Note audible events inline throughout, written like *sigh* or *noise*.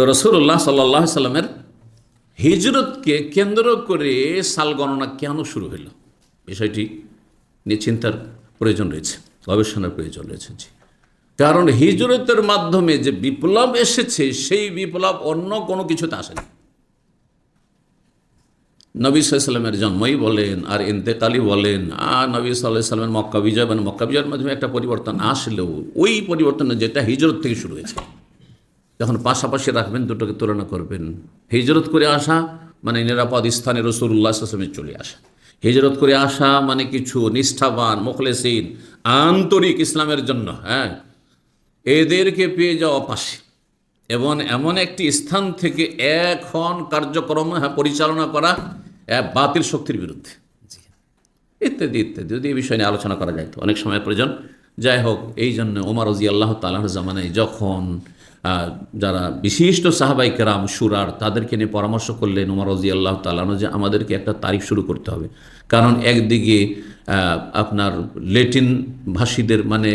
তো রসুল্লাহ সাল্লাহ সাল্লামের হিজরতকে কেন্দ্র করে সাল গণনা কেন শুরু হইল? বিষয়টি নিয়ে চিন্তার প্রয়োজন রয়েছে, গবেষণার প্রয়োজন রয়েছে, জি। কারণ হিজরতের মাধ্যমে যে বিপ্লব এসেছে, সেই বিপ্লব অন্য কোনো কিছুতে আসেনি। নবী সাল্লামের জন্মই বলেন, আর ইন্তেকালি বলেন, আর নবী সাল্লাহ সাল্লামের মক্কা বিজয় মানে মক্কা বিজয়ের মাধ্যমে একটা পরিবর্তন আসলেও, ওই পরিবর্তনে যেটা হিজরত থেকে শুরু হয়েছে। যখন পাশাপাশি রাখবেন দুটোকে তুলনা করবেন। হিজরত করে আসা মানে নিরাপদ স্থানে রসুল্লাহ আসলামের চলে আসা। হিজরত করে আসা মানে কিছু নিষ্ঠাবান মুখলেসিন আন্তরিক ইসলামের জন্য হ্যাঁ? এদেরকে পেয়ে যাওয়া পাশে। এবং এমন একটি স্থান থেকে এখন কার্যক্রম হ্যাঁ, পরিচালনা করা এক বাতিল শক্তির বিরুদ্ধে। ইত্যাদি ইত্যাদি। যদি এই বিষয় নিয়ে আলোচনা করা যায় তো। অনেক সময় প্রয়োজন। যাই হোক এই জন্য ওমর রাজি আল্লাহ তালাহ জামানায় যখন যারা বিশিষ্ট সাহাবাই কেরাম, সুরার, তাদেরকে নিয়ে পরামর্শ করলেন ওমর রাজি আল্লাহ তালানো যে আমাদেরকে একটা তারিখ শুরু করতে হবে। কারণ একদিকে আপনার লেটিন ভাষীদের মানে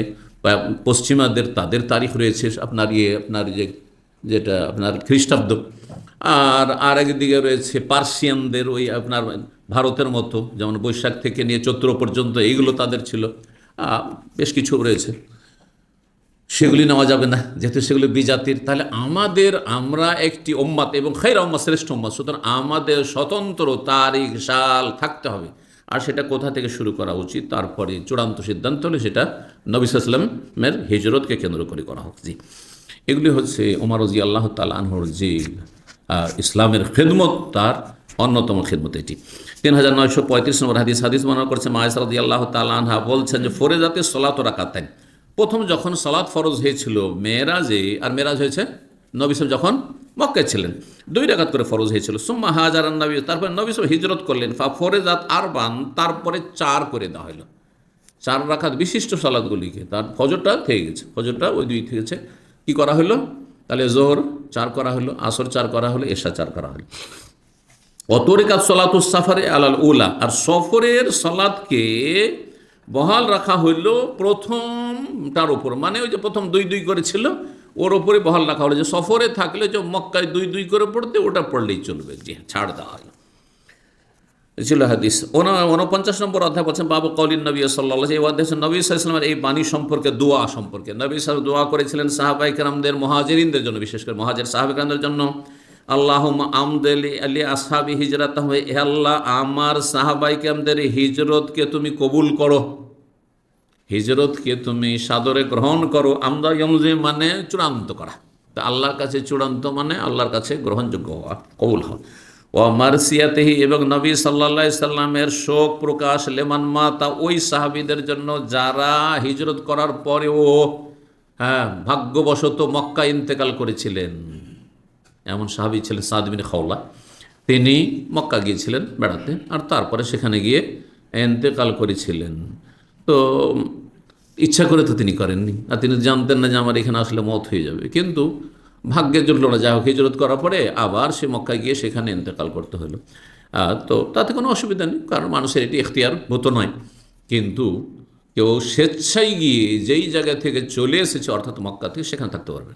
পশ্চিমাদের তাদের তারিখ রয়েছে, আপনার ইয়ে আপনার যে, যেটা আপনার খ্রিস্টাব্দ। আর আর একদিকে রয়েছে পার্সিয়ানদের ওই আপনার ভারতের মতো, যেমন বৈশাখ থেকে নিয়ে চৈত্র পর্যন্ত এইগুলো তাদের ছিল। বেশ কিছু রয়েছে। সেগুলি নেওয়া যাবে না। যেহেতু সেগুলো বিজাতির, তাহলে আমাদের, আমরা একটি ওম্মাত এবং খৈর ওম্মা শ্রেষ্ঠ ওম্মাত সুতরাং আমাদের স্বতন্ত্র তারিখ, সাল থাকতে হবে। আর সেটা কোথা থেকে শুরু করা উচিত? তারপরে চূড়ান্ত সিদ্ধান্ত হলে সেটা নবী সাল্লামের হিজরতকে কেন্দ্র করে করা হোক। জি। এগুলি হচ্ছে ওমর রাজি আল্লাহ তালাহর যে ইসলামের খেদমত, তার অন্যতম খেদমত এটি। তিন হাজার নয়শো পঁয়ত্রিশ নম্বর হাদিস হাদিস মনে করছে মায়েস রাজি আল্লাহ তালাহা বলছেন যে ফরে যাতে সলাত রাখাতেন প্রথম যখন সালাদ ফরজ হয়েছিল মেয়েরাজে, আর মেয়েরাজ হয়েছে নবী সাহেব যখন মক্কায় ছিলেন, দুই রাকাত করে ফরজ হয়েছিল। সুম্মা হাজার নবী তারপরে নবী সাহেব হিজরত করলেন, ফা ফরেজাত আর বান তারপরে চার করে দেওয়া হলো। চার রাখাত বিশিষ্ট সালাদগুলিকে তার ফজরটা থেকে গেছে, ফজরটা ওই দুই থেকেছে কি করা হলো? তাহলে জোহর চার করা হলো, আসর চার করা হলো, এশা চার করা হলো। অতরিকাত সলাতুস সাফারে আলাল উলা, আর সফরের সলাদকে বহাল রাখা হইল প্রথমটার উপর। মানে ওই যে প্রথম দুই দুই করে ছিল ওর ওপরে বহাল রাখা হলো। যে সফরে থাকলে যে মক্কায় দুই দুই করে পড়তে ওটা পড়লেই চলবে। হ্যাঁ, ছাড় দেওয়া হলো। ছিল হাদিস। উনপঞ্চাশ নম্বর অধ্যায় বলছেন বাবু কলিন নবী সাল্লাহ এই অধ্যায় নবী সাল্লামের এই বাণী সম্পর্কে দোয়া সম্পর্কে। নবী সাহেব দোয়া করেছিলেন সাহাবাই কেরামদের মহাজেরিনদের জন্য বিশেষ করে মহাজের সাহাবাই কেরামদের জন্য আল্লাহ আমদলি আলী আসহাবি হিজরাত হে আল্লাহ আমার সাহাবাই কেরামদের হিজরতকে তুমি কবুল করো। হিজরতকে তুমি সাদরে গ্রহণ করো, আমদা ইয়মজে মানে চূড়ান্ত করা। তা আল্লাহর কাছে চূড়ান্ত মানে আল্লাহর কাছে গ্রহণযোগ্য হওয়া, কবুল হওয়া। ও মারসিয়াতেহি এবং নবী সাল্লা সাল্লামের শোক প্রকাশ, লেমান মাতা ওই সাহাবিদের জন্য যারা হিজরত করার পরেও হ্যাঁ ভাগ্যবশত মক্কা ইন্তেকাল করেছিলেন। এমন সাহাবি ছিলেন সাদ বিন খাওলা। তিনি মক্কা গিয়েছিলেন বেড়াতে, আর তারপরে সেখানে গিয়ে এন্তেকাল করেছিলেন। তো ইচ্ছা করে তো তিনি করেননি। আর তিনি জানতেন না যে আমার এখানে আসলে মত হয়ে যাবে। কিন্তু ভাগ্যের জন্য না যা হোক, হিজরত করার পরে আবার সে মক্কায় গিয়ে সেখানে ইন্তেকাল করতে হলো। তো তাতে কোনো অসুবিধা নেই, কারণ মানুষের এটি এখতিয়ার হতো নয়। কিন্তু কেউ স্বেচ্ছায় গিয়ে যেই জায়গা থেকে চলে এসেছে, অর্থাৎ মক্কা থেকে, সেখানে থাকতে পারবে।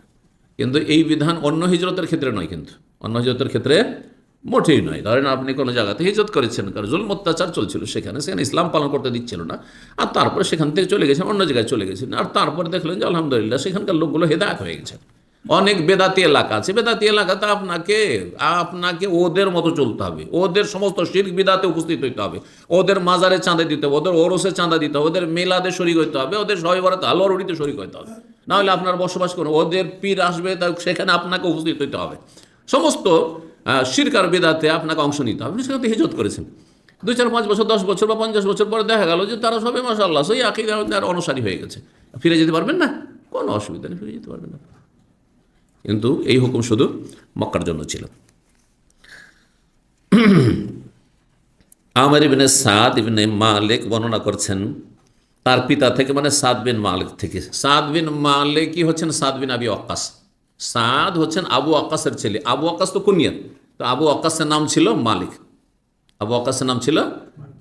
কিন্তু এই বিধান অন্য হিজরতের ক্ষেত্রে নয় কিন্তু। অন্য হিজরতের ক্ষেত্রে মোটেই নয়। ধরেন আপনি কোনো জায়গাতে হিজরত করেছেন কারণ জুল অত্যাচার চলছিল, সেখানে সেখানে ইসলাম পালন করতে দিচ্ছিল না, আর তারপরে সেখান থেকে চলে গেছেন, অন্য জায়গায় চলে গেছেন, আর তারপরে দেখলেন যে আলহামদুলিল্লাহ সেখানকার লোকগুলো হেদায়ত হয়ে গেছে। অনেক বেদাতি এলাকা আছে, বেদাতি এলাকাতে আপনাকে আপনাকে ওদের মতো চলতে হবে, ওদের সমস্ত শির্ক বিদাতে উপস্থিত হইতে হবে, ওদের মাজারে চাঁদা দিতে হবে, ওদের ওরসে চাঁদা দিতে হবে, ওদের মেলাদে শরিক হইতে হবে, ওদের সবাই বরাতে আলোর উড়িতে শরিক হইতে হবে। নাহলে আপনার বসবাস করুন, ওদের পীর আসবে, তা সেখানে আপনাকে উপস্থিত হইতে হবে। সমস্ত শিরকার বেদাতে আপনাকে অংশ নিতে হবে। সেখানে হিজত করেছেন। দুই চার পাঁচ বছর, দশ বছর বা পঞ্চাশ বছর পরে দেখা গেল যে তারা সবাই মাসাল্লাহ সেই আকিদার অনুসারী হয়ে গেছে। ফিরে যেতে পারবেন না? কোনো অসুবিধা নেই, ফিরে যেতে পারবেন না। কিন্তু এই হুকুম শুধু মক্কার জন্য ছিল। আমার ইবনে সাদ ইবনে মালিক বর্ণনা করছেন, তার পিতা থেকে মানে সাদ বিন মালিক থেকে। সাদ বিন মালিকই হচ্ছেন? সাদ বিন আবি অক্কাস সাদ হচ্ছেন আবু আকাশের ছেলে। আবু আকাশ তো কুনিয়ার তো আবু আকাশের নাম ছিল মালিক। আবু আকাশের নাম ছিল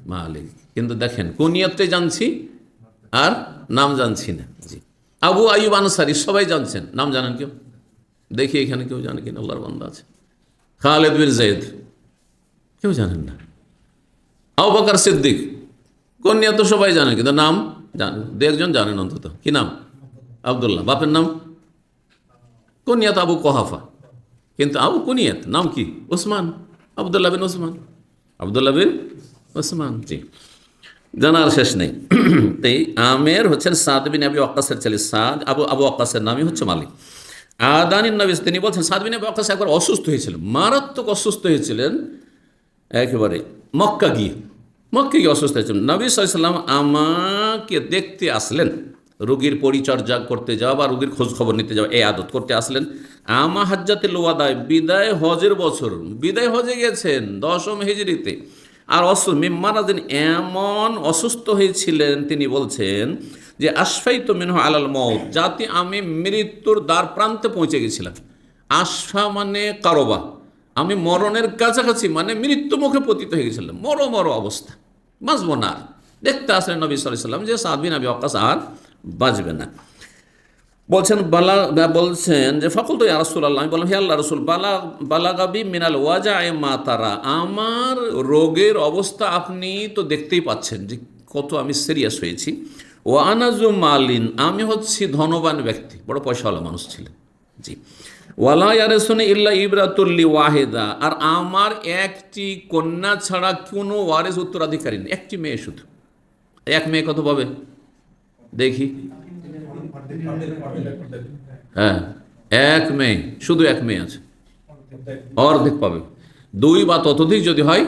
মালিক। কিন্তু দেখেন কুনিয়তে জানছি আর নাম জানছি না। জি। আবু আইব আনসারি, সবাই জানছেন। নাম জানেন কেউ? দেখি এখানে কেউ জানে কিনা, আল্লাহর বান্দা আছে। খালেদ বিন জৈদ কেউ জানেন না। আবু বকর সিদ্দিক। কোন নিয়ে তো সবাই জানে কিন্তু নাম জানেন দু একজন জানেন অন্তত। কি নাম? আবদুল্লাহ। বাপের নাম? কুনিয়াত আবু কহাফা। কিন্তু আবু কুনিয়াত নাম কি? ওসমান আবদুল্লাহ বিন ওসমান আবদুল্লাহ বিন ওসমান জি। জানার শেষ নেই। *clears throat* তাই আমের হচ্ছেন সাদ বিন আবি ওয়াক্কাসের ছেলে সাদ, আবু আবু ওয়াক্কাসের নামই হচ্ছে মালিক। আদানিন নবিস তিনি বলছেন, সাদ বিন আবি ওয়াক্কাস একবার অসুস্থ হয়েছিলেন, মারাত্মক অসুস্থ হয়েছিলেন, একেবারে মক্কা গিয়ে। মক্কা গিয়ে অসুস্থ হয়েছিলেন। নবী সাল্লাম আমাকে দেখতে আসলেন। রোগীর পরিচর্যা করতে যাওয়া বা রোগীর খোঁজ খবর নিতে যাওয়া, এই আদত করতে আসলেন। আমা হাজ্জাতে লোয়াদায় বিদায় হজের বছর, বিদায় হজে গেছেন দশম হিজড়িতে। আর অসুস্থ মিম্মারাদিন এমন অসুস্থ হয়েছিলেন, তিনি বলছেন যে আশফাই তো মিনহ আলাল মত যাতে আমি মৃত্যুর দ্বার প্রান্তে পৌঁছে গেছিলাম। আশফা মানে কারোবা। আমি মরণের কাছাকাছি মানে মৃত্যু মুখে পতিত হয়ে গেছিলাম। মরো মরো অবস্থা। বাঁচবো না দেখতে আসলেন নবী সাল্লাম যে সাদবিন আবি অকাশ আর বাঁচবে না। বলছেন, বালা, বলছেন যে, ফকল তো রাসুল্লাহ আমি বললাম, হে আল্লাহ রসুল, বালা, বালাগাবি মিনাল ওয়াজা এ মা তারা আমার রোগের অবস্থা আপনি তো দেখতেই পাচ্ছেন যে কত আমি সিরিয়াস হয়েছি। ও আনাজু মালিন আমি হচ্ছি ধনবান ব্যক্তি, বড় পয়সাওয়ালা মানুষ ছিলেন। জি। ওয়ালা ইয়ারেসনে ইল্লা ইবরাতুল্লি ওয়াহেদা আর আমার একটি কন্যা ছাড়া কোনো ওয়ারেস উত্তরাধিকারী নেই, একটি মেয়ে শুধু। এক মেয়ে কত পাবে? দেখি। হ্যাঁ এক মেয়ে, শুধু এক মেয়ে আছে। অর্ধেক পাবে। দুই বা ততোধিক যদি হয়,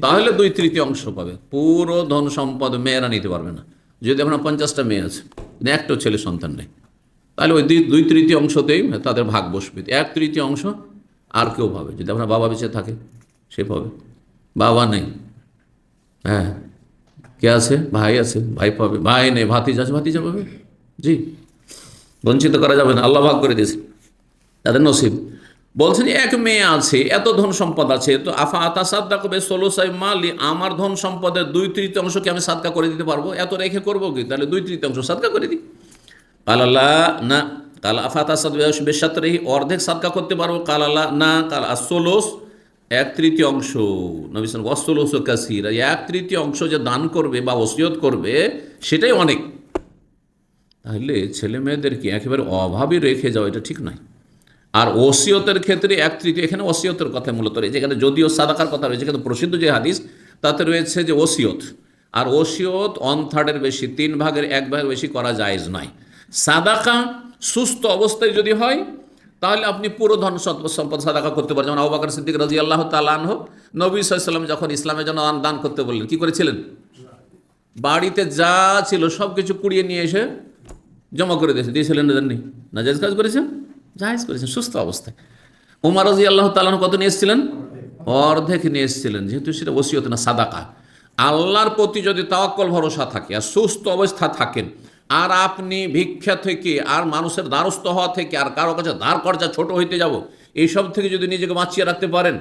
তাহলে দুই তৃতীয় অংশ পাবে। পুরো ধন সম্পদ মেয়েরা নিতে পারবে না। যদি আপনার পঞ্চাশটা মেয়ে আছে কিন্তু একটাও ছেলে সন্তান নেই, তাহলে ওই দুই তৃতীয় অংশতেই তাদের ভাগ বসবে। এক তৃতীয় অংশ আর কেউ পাবে। যদি আপনার বাবা বেঁচে থাকে, সে পাবে। বাবা নেই। হ্যাঁ। কে আছে? ভাই আছে। ভাই পাবে। ভাই নেই, ভাতিজা আছে, ভাতিজা পাবে। জি। বঞ্চিত করা যাবে না। আল্লাহ ভাগ করে দিয়েছে। তাদের নসিব। বলছেন যে এক মেয়ে আছে, এত ধন সম্পদ আছে, তো আফা আতা সাদ্দা কবে ষোলো সাই মালি, আমার ধন সম্পদের দুই তৃতীয়াংশকে আমি সাদকা করে দিতে পারব? এত রেখে করব কি? তাহলে দুই তৃতীয়াংশ সাদকা করে দিই। কাল আল্লাহ না। কাল আফাত আসাদ বেশাত রেহি অর্ধেক সাদকা করতে পারব। কাল আল্লাহ না। কাল আসোলোস এক তৃতীয় অংশ। নবিসান অসোলোস ও কাসির। এক তৃতীয় অংশ যে দান করবে বা ওসিয়ত করবে, সেটাই অনেক। তাহলে ছেলে মেয়েদেরকে একেবারে অভাবে রেখে যাওয়া এটা ঠিক নয়। আর ওসিয়তের ক্ষেত্রে এক তৃতীয়, এখানে ওসিয়তের কথা মূলত রয়েছে। এখানে যদিও সাদাকার কথা রয়েছে, কিন্তু প্রসিদ্ধ যে হাদিস, তাতে রয়েছে যে ওসিয়ত। আর ওসিয়ত অন থার্ডের বেশি, তিন ভাগের এক ভাগের বেশি করা জায়েজ নয়। সাদাকা সুস্থ অবস্থায় যদি হয় তাহলে আপনি পুরো ধন সম্পদ- সাদাকা করতে পারেন যেমন আবাকার সিদ্দিক রাজি আল্লাহ তালান হোক নবী সাল্লাম যখন ইসলামের জন্য দান- করতে বললেন, কি করেছিলেন? বাড়িতে যা ছিল সব কিছু কুড়িয়ে নিয়ে এসে জমা করে দিয়েছে। দিয়েছিলেন না জায়জ কাজ করেছেন? জায়জ করেছেন, সুস্থ অবস্থায়। উমার রাজি আল্লাহ তালান কত নিয়ে এসেছিলেন? অর্ধেক নিয়ে এসেছিলেন। যেহেতু সেটা ওসিয়ত না, সাদাকা। আল্লাহর প্রতি যদি তাওয়াক্কল ভরসা থাকে আর সুস্থ অবস্থা থাকেন আর আপনি ভিক্ষা থেকে আর মানুষের দ্বারস্থ হওয়া থেকে আর কারও কাছে ধার কর্জা ছোট হইতে যাব, এইসব থেকে যদি নিজেকে বাঁচিয়ে রাখতে পারেন,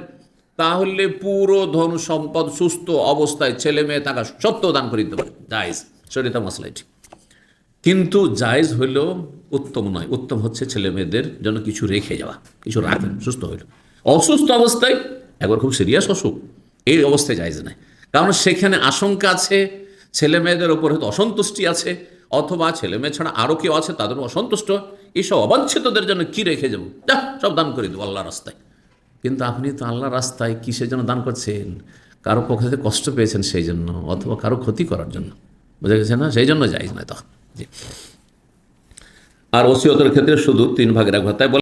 তাহলে পুরো ধন সম্পদ সুস্থ অবস্থায় ছেলে মেয়ে থাকা সত্ত্বেও দান করে দিতে পারে। জায়জ শরীরতা মশলা এটি কিন্তু জায়েজ হইলেও উত্তম নয়, উত্তম হচ্ছে ছেলে মেয়েদের জন্য কিছু রেখে যাওয়া, কিছু রাখেন, সুস্থ হইল। অসুস্থ অবস্থায় একবার খুব সিরিয়াস অসুখ, এই অবস্থায় জায়েজ নাই। কারণ সেখানে আশঙ্কা আছে, ছেলে মেয়েদের ওপর হয়তো অসন্তুষ্টি আছে অথবা ছেলে মেয়ে ছাড়া আরও কেউ আছে, তাদের অসন্তুষ্ট। এইসব অবাঞ্ছিতদের জন্য কি রেখে যাব? যা, সব দান করে দেবো আল্লাহ রাস্তায়। কিন্তু আপনি তো আল্লাহ রাস্তায় কিসের জন্য দান করছেন? কারও পক্ষে কষ্ট পেয়েছেন সেই জন্য, অথবা কারও ক্ষতি করার জন্য। বুঝা গেছে না? সেই জন্য যাই না তখন আর ওসিয়তের ক্ষেত্রে শুধু তিন ভাগের এক ভাতায়